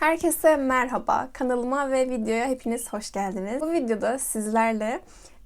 Herkese merhaba. Kanalıma ve videoya hepiniz hoş geldiniz. Bu videoda sizlerle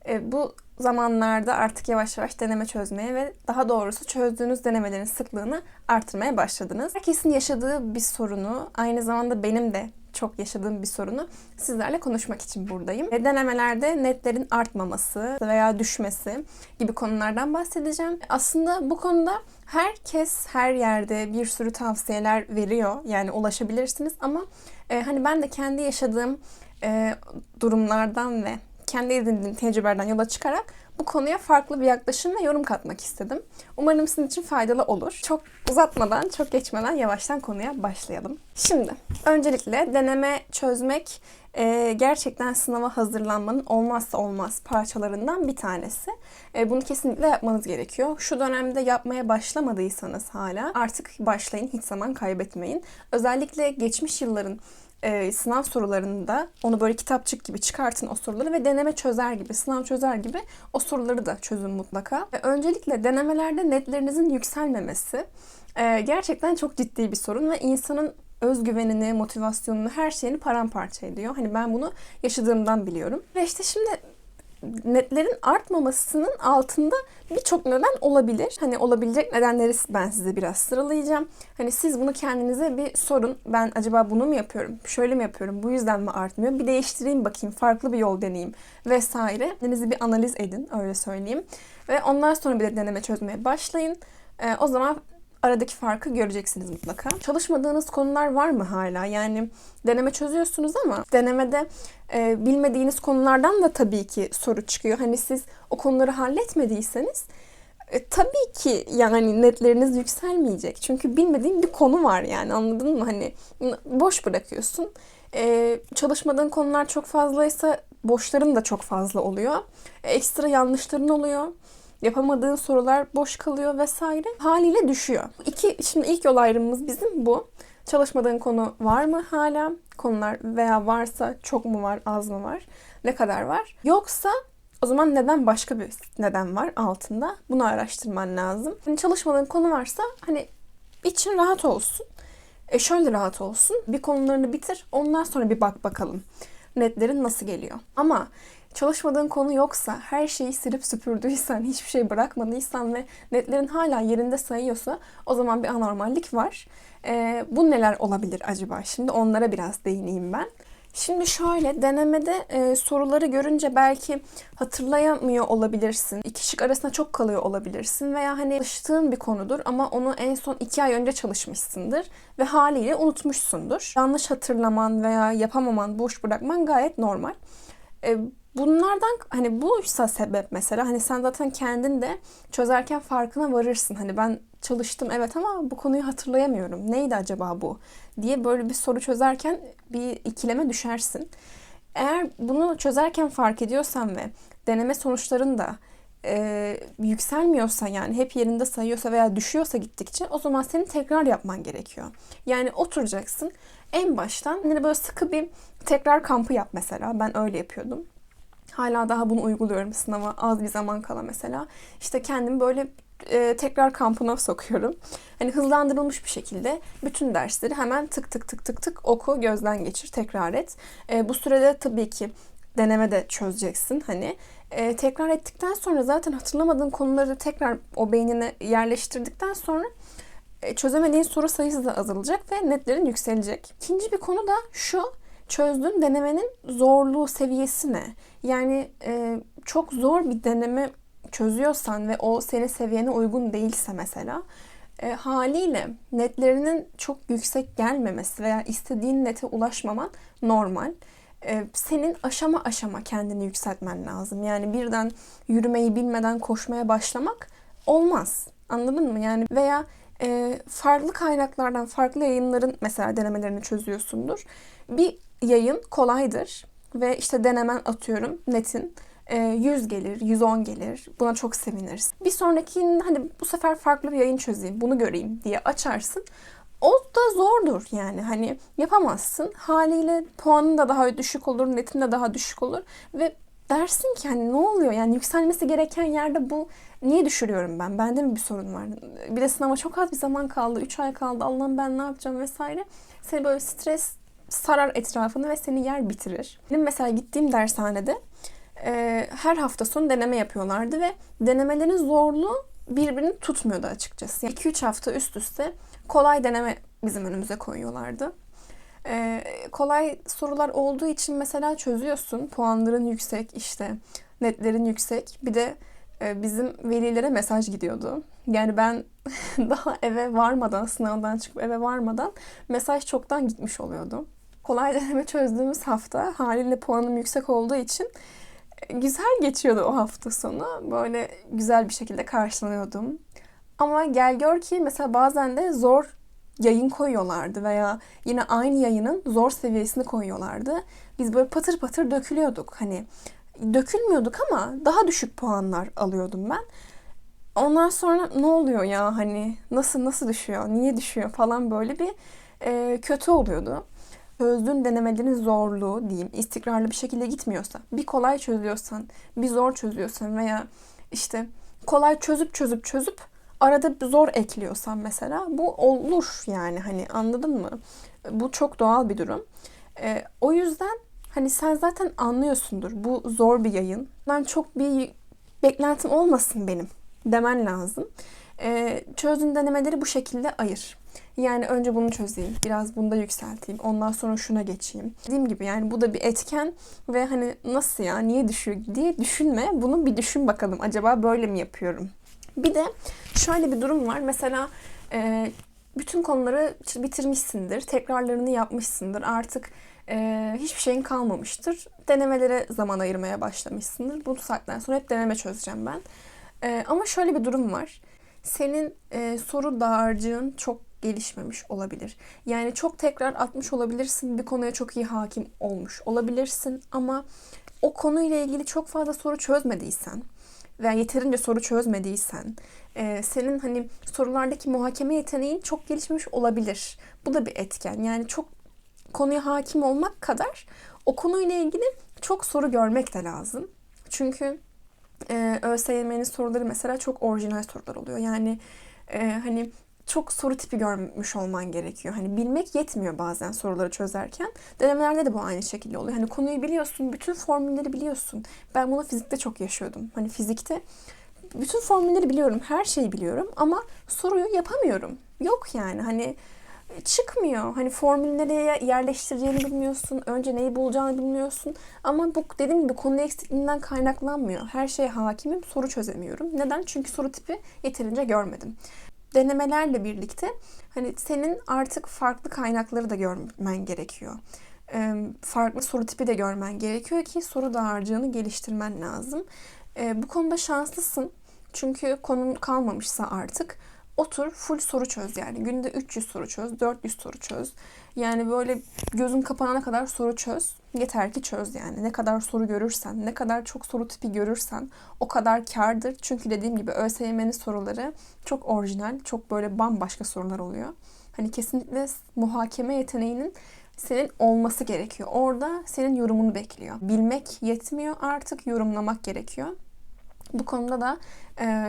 e, bu zamanlarda artık yavaş yavaş deneme çözmeye ve daha doğrusu çözdüğünüz denemelerin sıklığını artırmaya başladınız. Herkesin yaşadığı bir sorunu, aynı zamanda benim de çok yaşadığım bir sorunu sizlerle konuşmak için buradayım. Ve denemelerde netlerin artmaması veya düşmesi gibi konulardan bahsedeceğim. Aslında bu konuda herkes her yerde bir sürü tavsiyeler veriyor. Yani ulaşabilirsiniz ama e, hani ben de kendi yaşadığım e, durumlardan ve kendi edindiğim tecrübelerden yola çıkarak bu konuya farklı bir yaklaşım ve yorum katmak istedim. Umarım sizin için faydalı olur. Çok uzatmadan, çok geçmeden yavaştan konuya başlayalım. Şimdi öncelikle deneme çözmek e, gerçekten sınava hazırlanmanın olmazsa olmaz parçalarından bir tanesi. E, bunu kesinlikle yapmanız gerekiyor. Şu dönemde yapmaya başlamadıysanız hala artık başlayın, hiç zaman kaybetmeyin. Özellikle geçmiş yılların e, sınav sorularında onu böyle kitapçık gibi çıkartın o soruları ve deneme çözer gibi, sınav çözer gibi o soruları da çözün mutlaka. Ve öncelikle denemelerde netlerinizin yükselmemesi e, gerçekten çok ciddi bir sorun ve insanın özgüvenini, motivasyonunu, her şeyini paramparça ediyor. Hani ben bunu yaşadığımdan biliyorum. Ve işte şimdi netlerin artmamasının altında birçok neden olabilir. Hani olabilecek nedenleri ben size biraz sıralayacağım. Hani siz bunu kendinize bir sorun. Ben acaba bunu mu yapıyorum? Şöyle mi yapıyorum? Bu yüzden mi artmıyor? Bir değiştireyim bakayım. Farklı bir yol deneyeyim vesaire. Kendinizi bir analiz edin öyle söyleyeyim. Ve ondan sonra bir de deneme çözmeye başlayın. Ee, o zaman aradaki farkı göreceksiniz mutlaka. Çalışmadığınız konular var mı hala? Yani deneme çözüyorsunuz ama denemede e, bilmediğiniz konulardan da tabii ki soru çıkıyor. Hani siz o konuları halletmediyseniz e, tabii ki yani netleriniz yükselmeyecek. Çünkü bilmediğin bir konu var yani anladın mı? Hani boş bırakıyorsun. E, çalışmadığın konular çok fazlaysa boşların da çok fazla oluyor. E, ekstra yanlışların oluyor yapamadığın sorular boş kalıyor vesaire. Haliyle düşüyor. İki, şimdi ilk yol ayrımımız bizim bu. Çalışmadığın konu var mı hala? Konular veya varsa çok mu var, az mı var? Ne kadar var? Yoksa o zaman neden başka bir neden var altında? Bunu araştırman lazım. Hani çalışmadığın konu varsa hani için rahat olsun. E şöyle rahat olsun. Bir konularını bitir. Ondan sonra bir bak bakalım. Netlerin nasıl geliyor. Ama çalışmadığın konu yoksa, her şeyi silip süpürdüysen, hiçbir şey bırakmadıysan ve netlerin hala yerinde sayıyorsa o zaman bir anormallik var. E, bu neler olabilir acaba? Şimdi onlara biraz değineyim ben. Şimdi şöyle denemede e, soruları görünce belki hatırlayamıyor olabilirsin. İki şık arasında çok kalıyor olabilirsin veya hani çalıştığın bir konudur ama onu en son iki ay önce çalışmışsındır ve haliyle unutmuşsundur. Yanlış hatırlaman veya yapamaman, boş bırakman gayet normal. E, Bunlardan hani buysa sebep mesela hani sen zaten kendin de çözerken farkına varırsın. Hani ben çalıştım evet ama bu konuyu hatırlayamıyorum. Neydi acaba bu? diye böyle bir soru çözerken bir ikileme düşersin. Eğer bunu çözerken fark ediyorsan ve deneme sonuçların da e, yükselmiyorsa yani hep yerinde sayıyorsa veya düşüyorsa gittikçe o zaman senin tekrar yapman gerekiyor. Yani oturacaksın en baştan hani böyle sıkı bir tekrar kampı yap mesela. Ben öyle yapıyordum. Hala daha bunu uyguluyorum sınava az bir zaman kala mesela. İşte kendimi böyle e, tekrar kampına sokuyorum. Hani hızlandırılmış bir şekilde bütün dersleri hemen tık tık tık tık tık oku, gözden geçir, tekrar et. E, bu sürede tabii ki deneme de çözeceksin hani. E, tekrar ettikten sonra zaten hatırlamadığın konuları tekrar o beynine yerleştirdikten sonra e, çözemediğin soru sayısı da azalacak ve netlerin yükselecek. İkinci bir konu da şu çözdüğün denemenin zorluğu seviyesi ne? Yani e, çok zor bir deneme çözüyorsan ve o senin seviyene uygun değilse mesela e, haliyle netlerinin çok yüksek gelmemesi veya istediğin nete ulaşmaman normal. E, senin aşama aşama kendini yükseltmen lazım. Yani birden yürümeyi bilmeden koşmaya başlamak olmaz. Anladın mı? Yani veya e, farklı kaynaklardan, farklı yayınların mesela denemelerini çözüyorsundur. Bir yayın kolaydır ve işte denemen atıyorum netin 100 e, gelir, 110 gelir. Buna çok seviniriz. Bir sonraki hani bu sefer farklı bir yayın çözeyim, bunu göreyim diye açarsın. O da zordur yani hani yapamazsın. Haliyle puanın da daha düşük olur, netin de daha düşük olur ve dersin ki hani ne oluyor yani yükselmesi gereken yerde bu niye düşürüyorum ben? Bende mi bir sorun var? Bir de sınava çok az bir zaman kaldı. 3 ay kaldı. Allah'ım ben ne yapacağım vesaire. Seni böyle stres sarar etrafını ve seni yer bitirir. Benim mesela gittiğim dershanede e, her hafta sonu deneme yapıyorlardı ve denemelerin zorluğu birbirini tutmuyordu açıkçası. 2-3 hafta üst üste kolay deneme bizim önümüze koyuyorlardı. Ee, kolay sorular olduğu için mesela çözüyorsun. Puanların yüksek işte netlerin yüksek. Bir de e, bizim velilere mesaj gidiyordu. Yani ben daha eve varmadan, sınavdan çıkıp eve varmadan mesaj çoktan gitmiş oluyordu. Kolay deneme çözdüğümüz hafta haliyle puanım yüksek olduğu için e, güzel geçiyordu o hafta sonu. Böyle güzel bir şekilde karşılanıyordum. Ama gel gör ki mesela bazen de zor yayın koyuyorlardı veya yine aynı yayının zor seviyesini koyuyorlardı. Biz böyle patır patır dökülüyorduk. Hani dökülmüyorduk ama daha düşük puanlar alıyordum ben. Ondan sonra ne oluyor ya hani nasıl nasıl düşüyor, niye düşüyor falan böyle bir e, kötü oluyordu. Çözdüğün denemelerin zorluğu diyeyim istikrarlı bir şekilde gitmiyorsa, bir kolay çözüyorsan, bir zor çözüyorsan veya işte kolay çözüp çözüp çözüp arada zor ekliyorsan mesela bu olur yani hani anladın mı? Bu çok doğal bir durum. E, o yüzden hani sen zaten anlıyorsundur bu zor bir yayın. Ben çok bir beklentim olmasın benim demen lazım. E, çözdüğün denemeleri bu şekilde ayır. Yani önce bunu çözeyim, biraz bunda yükselteyim, ondan sonra şuna geçeyim. Dediğim gibi yani bu da bir etken ve hani nasıl ya, niye düşüyor diye düşünme. Bunu bir düşün bakalım. Acaba böyle mi yapıyorum? Bir de şöyle bir durum var. Mesela e, bütün konuları bitirmişsindir, tekrarlarını yapmışsındır. Artık e, hiçbir şeyin kalmamıştır. Denemelere zaman ayırmaya başlamışsındır. Bu saatten sonra hep deneme çözeceğim ben. E, ama şöyle bir durum var. Senin e, soru dağarcığın çok gelişmemiş olabilir. Yani çok tekrar atmış olabilirsin. Bir konuya çok iyi hakim olmuş olabilirsin. Ama o konuyla ilgili çok fazla soru çözmediysen veya yeterince soru çözmediysen e, senin hani sorulardaki muhakeme yeteneğin çok gelişmemiş olabilir. Bu da bir etken. Yani çok konuya hakim olmak kadar o konuyla ilgili çok soru görmek de lazım. Çünkü e, ÖSYM'nin soruları mesela çok orijinal sorular oluyor. Yani e, hani çok soru tipi görmüş olman gerekiyor. Hani bilmek yetmiyor bazen soruları çözerken. Denemelerde de bu aynı şekilde oluyor. Hani konuyu biliyorsun, bütün formülleri biliyorsun. Ben bunu fizikte çok yaşıyordum. Hani fizikte bütün formülleri biliyorum, her şeyi biliyorum ama soruyu yapamıyorum. Yok yani hani çıkmıyor. Hani formülü nereye yerleştireceğini bilmiyorsun. Önce neyi bulacağını bilmiyorsun. Ama bu dediğim gibi konu eksikliğinden kaynaklanmıyor. Her şeye hakimim, soru çözemiyorum. Neden? Çünkü soru tipi yeterince görmedim denemelerle birlikte hani senin artık farklı kaynakları da görmen gerekiyor. Farklı soru tipi de görmen gerekiyor ki soru dağarcığını geliştirmen lazım. Bu konuda şanslısın. Çünkü konun kalmamışsa artık otur full soru çöz yani. Günde 300 soru çöz, 400 soru çöz. Yani böyle gözün kapanana kadar soru çöz. Yeter ki çöz yani. Ne kadar soru görürsen, ne kadar çok soru tipi görürsen o kadar kardır. Çünkü dediğim gibi ÖSYM'nin soruları çok orijinal, çok böyle bambaşka sorular oluyor. Hani kesinlikle muhakeme yeteneğinin senin olması gerekiyor. Orada senin yorumunu bekliyor. Bilmek yetmiyor artık yorumlamak gerekiyor. Bu konuda da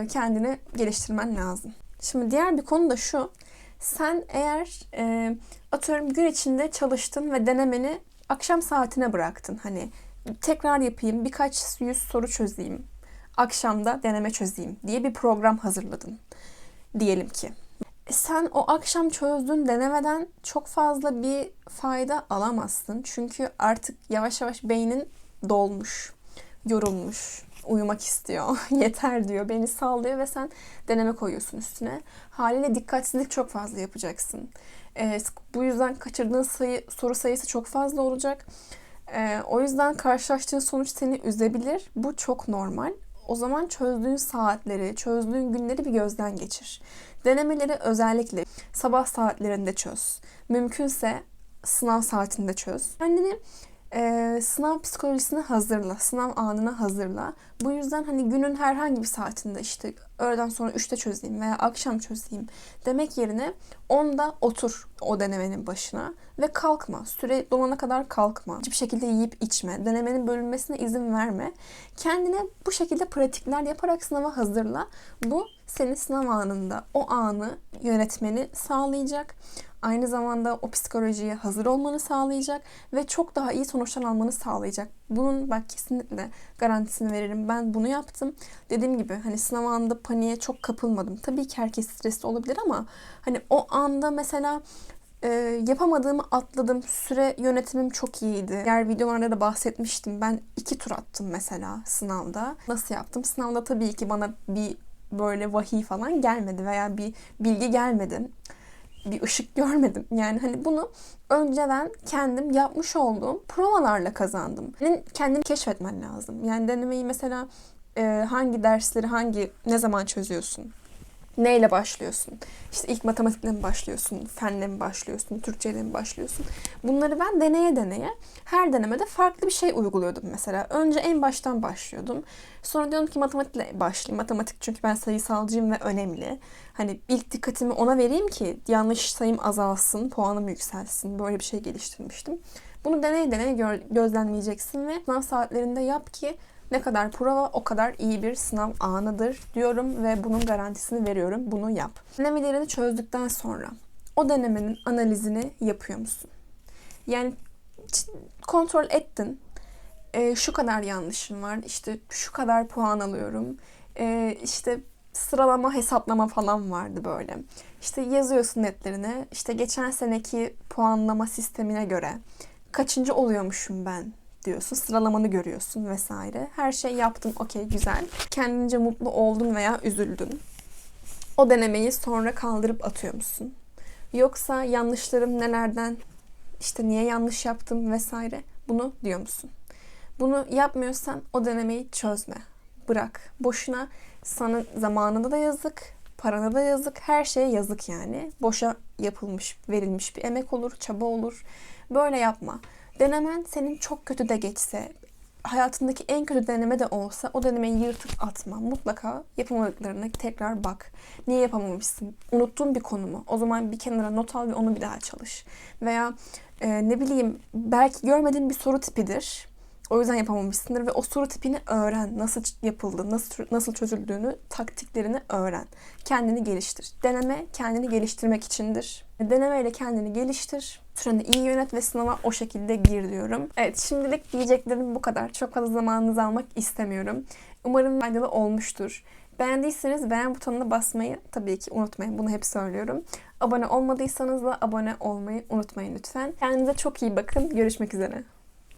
kendini geliştirmen lazım. Şimdi diğer bir konu da şu. Sen eğer e, atıyorum gün içinde çalıştın ve denemeni akşam saatine bıraktın. Hani tekrar yapayım, birkaç yüz soru çözeyim, akşamda deneme çözeyim diye bir program hazırladın. Diyelim ki. Sen o akşam çözdüğün denemeden çok fazla bir fayda alamazsın. Çünkü artık yavaş yavaş beynin dolmuş, yorulmuş, uyumak istiyor. Yeter diyor. Beni sallıyor ve sen deneme koyuyorsun üstüne. Haliyle dikkatsizlik çok fazla yapacaksın. E, bu yüzden kaçırdığın sayı, soru sayısı çok fazla olacak. E, o yüzden karşılaştığın sonuç seni üzebilir. Bu çok normal. O zaman çözdüğün saatleri, çözdüğün günleri bir gözden geçir. Denemeleri özellikle sabah saatlerinde çöz. Mümkünse sınav saatinde çöz. Kendini e, sınav psikolojisini hazırla, sınav anına hazırla. Bu yüzden hani günün herhangi bir saatinde işte öğleden sonra 3'te çözeyim veya akşam çözeyim demek yerine onda otur o denemenin başına ve kalkma. Süre dolana kadar kalkma. Hiçbir şekilde yiyip içme. Denemenin bölünmesine izin verme. Kendine bu şekilde pratikler yaparak sınava hazırla. Bu senin sınav anında o anı yönetmeni sağlayacak. Aynı zamanda o psikolojiye hazır olmanı sağlayacak ve çok daha iyi sonuçlar almanı sağlayacak. Bunun bak kesinlikle garantisini veririm. Ben bunu yaptım. Dediğim gibi hani sınav anında paniğe çok kapılmadım. Tabii ki herkes stresli olabilir ama hani o anda mesela e, yapamadığımı atladım. Süre yönetimim çok iyiydi. Diğer videolarda da bahsetmiştim. Ben iki tur attım mesela sınavda. Nasıl yaptım? Sınavda tabii ki bana bir böyle vahiy falan gelmedi veya bir bilgi gelmedi. Bir ışık görmedim. Yani hani bunu önceden kendim yapmış olduğum provalarla kazandım. Senin kendini keşfetmen lazım. Yani denemeyi mesela e, hangi dersleri hangi ne zaman çözüyorsun? Neyle başlıyorsun? İşte ilk matematikle mi başlıyorsun? Fenle mi başlıyorsun? Türkçeyle mi başlıyorsun? Bunları ben deneye deneye her denemede farklı bir şey uyguluyordum mesela. Önce en baştan başlıyordum. Sonra diyordum ki matematikle başlayayım. Matematik çünkü ben sayısalcıyım ve önemli. Hani ilk dikkatimi ona vereyim ki yanlış sayım azalsın, puanım yükselsin. Böyle bir şey geliştirmiştim. Bunu deney deney gözlemleyeceksin ve sınav saatlerinde yap ki ne kadar prova o kadar iyi bir sınav anıdır diyorum ve bunun garantisini veriyorum. Bunu yap. Denemelerini çözdükten sonra o denemenin analizini yapıyor musun? Yani kontrol ettin. Ee, şu kadar yanlışım var. İşte şu kadar puan alıyorum. Ee, işte sıralama hesaplama falan vardı böyle. İşte yazıyorsun netlerine. İşte geçen seneki puanlama sistemine göre kaçıncı oluyormuşum ben diyorsun. Sıralamanı görüyorsun vesaire. Her şey yaptım okey güzel. Kendince mutlu oldun veya üzüldün. O denemeyi sonra kaldırıp atıyor musun? Yoksa yanlışlarım nelerden, işte niye yanlış yaptım vesaire bunu diyor musun? Bunu yapmıyorsan o denemeyi çözme. Bırak. Boşuna sana zamanında da yazık, parana da yazık, her şeye yazık yani. Boşa yapılmış, verilmiş bir emek olur, çaba olur. Böyle yapma. Denemen senin çok kötü de geçse, hayatındaki en kötü deneme de olsa o denemeyi yırtıp atma. Mutlaka yapamadıklarına tekrar bak. Niye yapamamışsın? Unuttuğun bir konu mu? O zaman bir kenara not al ve onu bir daha çalış. Veya e, ne bileyim belki görmediğin bir soru tipidir. O yüzden yapamamışsındır ve o soru tipini öğren. Nasıl yapıldı, nasıl nasıl çözüldüğünü, taktiklerini öğren. Kendini geliştir. Deneme kendini geliştirmek içindir. Denemeyle kendini geliştir. Süreni iyi yönet ve sınava o şekilde gir diyorum. Evet şimdilik diyeceklerim bu kadar. Çok fazla zamanınızı almak istemiyorum. Umarım faydalı olmuştur. Beğendiyseniz beğen butonuna basmayı tabii ki unutmayın. Bunu hep söylüyorum. Abone olmadıysanız da abone olmayı unutmayın lütfen. Kendinize çok iyi bakın. Görüşmek üzere.